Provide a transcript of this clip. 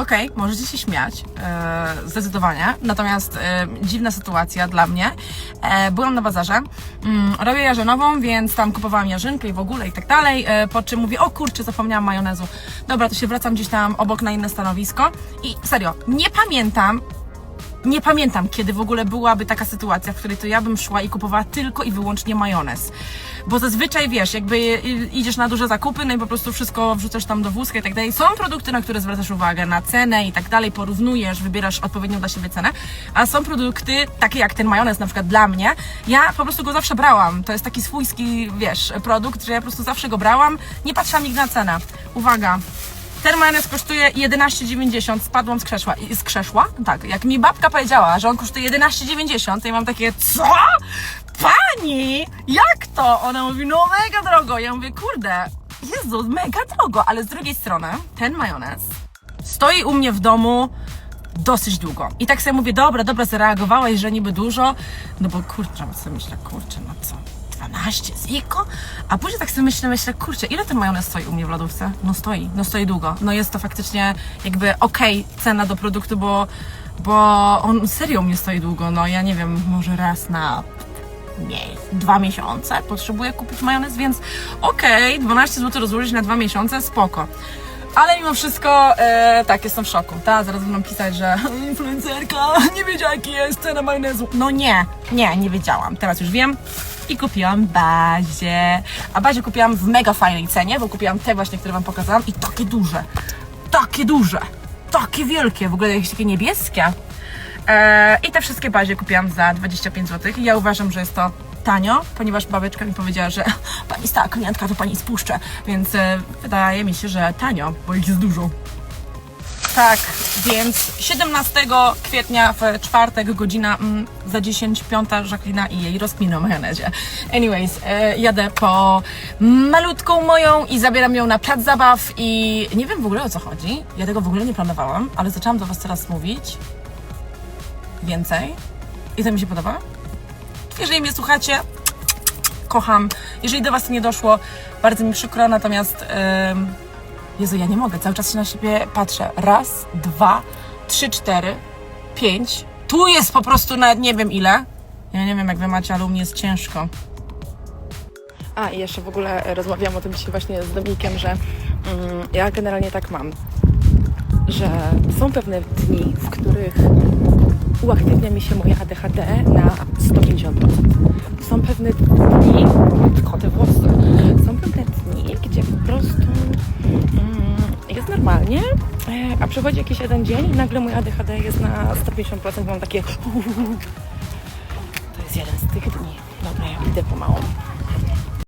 Okej, możecie się śmiać, e, zdecydowanie. Natomiast e, dziwna sytuacja dla mnie. E, byłam na bazarze, mm, robię jarzynową, więc tam kupowałam jarzynkę i w ogóle i tak dalej. E, po czym mówię, o kurczę, zapomniałam majonezu. Dobra, to się wracam gdzieś tam obok na inne stanowisko. I serio, nie pamiętam, nie pamiętam, kiedy w ogóle byłaby taka sytuacja, w której to ja bym szła i kupowała tylko i wyłącznie majonez. Bo zazwyczaj wiesz, jakby i- idziesz na duże zakupy, no i po prostu wszystko wrzucasz tam do wózka i tak dalej. Są produkty, na które zwracasz uwagę, na cenę i tak dalej, porównujesz, wybierasz odpowiednią dla siebie cenę, a są produkty, takie jak ten majonez na przykład dla mnie, ja po prostu go zawsze brałam. To jest taki swójski, wiesz, produkt, że ja po prostu zawsze go brałam, nie patrzyłam nigdy na cenę. Uwaga, ten majonez kosztuje 11,90. Spadłam z krzesła. I- Z krzesła? Tak. Jak mi babka powiedziała, że on kosztuje 11,90, to ja mam takie, co? Pani! Jak to? Ona mówi, no mega drogo. Ja mówię, kurde, Jezu, mega drogo. Ale z drugiej strony, ten majonez stoi u mnie w domu dosyć długo. I tak sobie mówię, dobra, dobra, zareagowałeś, że niby dużo, no bo kurczę, sobie myślę, kurczę, no co, 12 ziko? A później tak sobie myślę, myślę, kurczę, ile ten majonez stoi u mnie w lodówce? No stoi, no stoi długo. No jest to faktycznie jakby okej cena do produktu, bo, bo on serio u mnie stoi długo. No ja nie wiem, może raz na nie, dwa miesiące potrzebuję kupić majonez, więc okej, 12 zł rozłożyć na dwa miesiące, spoko. Ale mimo wszystko, e, tak, jestem w szoku. Ta, zaraz będą pisać, że influencerka nie wiedziała, jaki jest cena majonezu. No nie, nie, nie wiedziałam. Teraz już wiem i kupiłam bazie. A bazie kupiłam w mega fajnej cenie, bo kupiłam te właśnie, które wam pokazałam i takie duże. Takie duże. Takie wielkie, w ogóle jakieś takie niebieskie. E, I te wszystkie bazie kupiłam za 25 zł. I ja uważam, że jest to tanio, ponieważ babeczka mi powiedziała, że pani stała koniatka, to pani spuszczę. Więc e, wydaje mi się, że tanio, bo ich jest dużo. Tak, więc 17 kwietnia w czwartek, godzina mm, za 10, piąta Jacqueline i jej rozkmina o majonezie. Anyways, e, jadę po malutką moją i zabieram ją na plac zabaw i nie wiem w ogóle o co chodzi. Ja tego w ogóle nie planowałam, ale zaczęłam do Was teraz mówić więcej i to mi się podoba. Jeżeli mnie słuchacie, kocham. Jeżeli do Was nie doszło, bardzo mi przykro, natomiast ym, Jezu, ja nie mogę, cały czas się na siebie patrzę. Raz, dwa, trzy, cztery, pięć. Tu jest po prostu nawet nie wiem ile. Ja nie wiem jak Wy macie, ale u mnie jest ciężko. A i jeszcze w ogóle e, rozmawiałam o tym dzisiaj właśnie z Dominikiem, że mm, ja generalnie tak mam, że są pewne dni, w których uaktywnia mi się moje ADHD na 150%. Są pewne dni, koty włosy, są pewne dni, gdzie po prostu mm, jest normalnie, e, a przechodzi jakiś jeden dzień i nagle mój ADHD jest na 150%, mam takie to jest jeden z tych dni. Dobra, ja idę pomału.